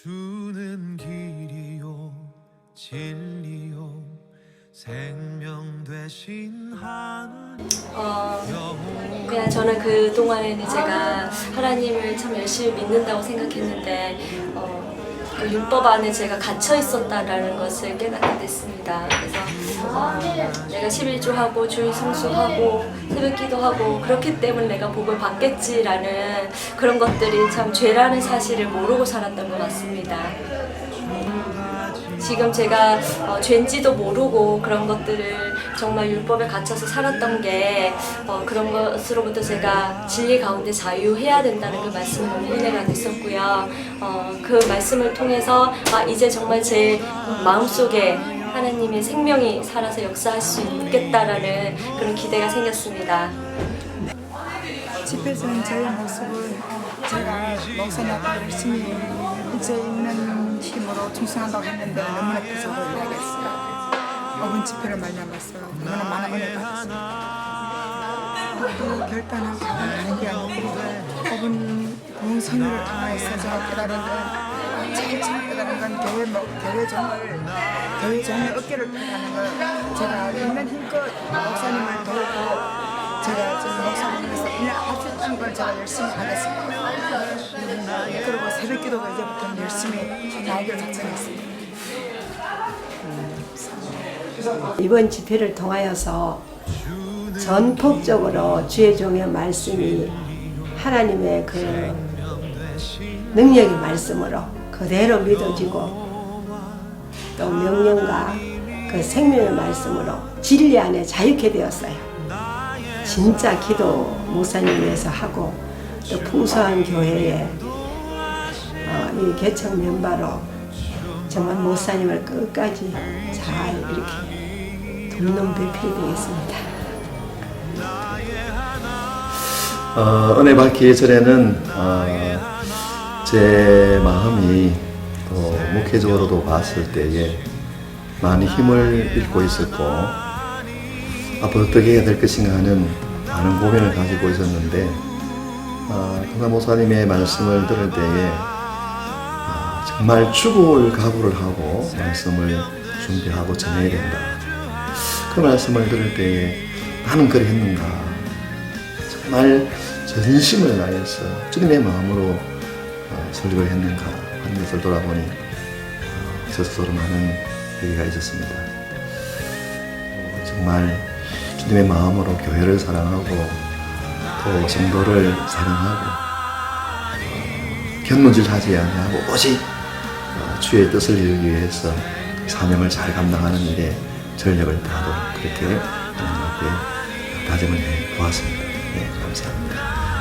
주는 길이요 진리요 생명 되신 하나님 어, 그냥 저는 그 동안에는 제가 하나님을 참 열심히 믿는다고 생각했는데 어, 그 율법 안에 제가 갇혀 있었다라는 것을 깨닫게 됐습니다. 그래서 어, 내가 11조 하고 주일 성수하고 새벽기도 하고 그렇기 때문에 내가 복을 받겠지라는 그런 것들이 참 죄라는 사실을 모르고 살았던 것 같습니다. 지금 제가 어, 죄인지도 모르고 그런 것들을 정말 율법에 갇혀서 살았던 게 어, 그런 것으로부터 제가 진리 가운데 자유해야 된다는 그 말씀을 너무 은혜가 됐었고요. 어, 그 말씀을 통해서 아, 이제 정말 제 마음속에 하나님의 생명이 살아서 역사할 수 있겠다라는 그런 기대가 생겼습니다. 집회에서는 저의 모습을 제가 목사님한테 열심히 이제 있는 힘으로 충성한다고 했는데 너무나 부족을 하겠어요. 5분 집회를 말미암아서 너무나 많은 은혜를 받았습니다. 모두 결단하고 가는 게 아니고 5분 부흥 선율을 통해서 제가 깨달은 처음 깨달은 건 교회, 목- 교회 종을 교회 종의 어깨를 펴라는 걸 제가 있는 힘껏 목사님을 도우고 제가 지금 목사님께서 일을 할수 있다는 걸 제가 열심히 하겠습니다. 그리고 새벽 기도도 이제부터 열심히 나에게 작정했습니다. 이번 집회를 통하여서 전폭적으로 주의 종의 말씀이 하나님의 그 능력의 말씀으로 그대로 믿어지고 또 명령과 그 생명의 말씀으로 진리 안에 자유케 되었어요. 진짜 기도 목사님 위해서 하고 또 풍성한 교회에 어, 이 개척 멤버로 정말 목사님을 끝까지 잘 이렇게 돕는 배필이 되겠습니다. 어, 은혜 받기 전에는 어, 제 마음이 또 목회적으로도 봤을 때에 많이 힘을 잃고 있었고 앞으로 어떻게 해야 될 것인가 하는 많은 고민을 가지고 있었는데 어, 동남 목사님의 말씀을 들을 때에 아, 정말 죽을 각오를 하고 말씀을 준비하고 전해야 된다. 그 말씀을 들을 때에 나는 그래 했는가 정말 전심을 다해서 주님의 마음으로 어, 설교를 했는가 하는 것을 돌아보니 어, 저 스스로 많은 회개가 있었습니다. 어, 정말 주님의 마음으로 교회를 사랑하고 또 성도를 사랑하고 어, 견문질하지 아니하고 오직 어, 주의 뜻을 이루기 위해서 사명을 잘 감당하는 일에 전력을 다하도록 그렇게 하나님 앞에 다짐을 해 보았습니다. 네, 감사합니다.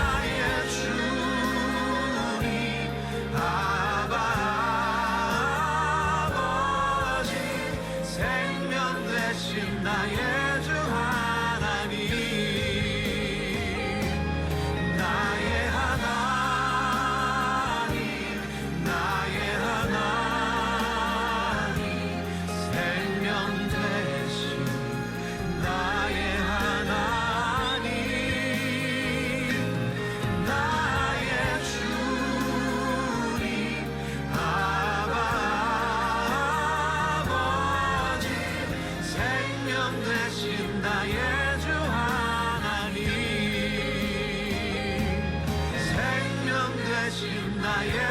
나의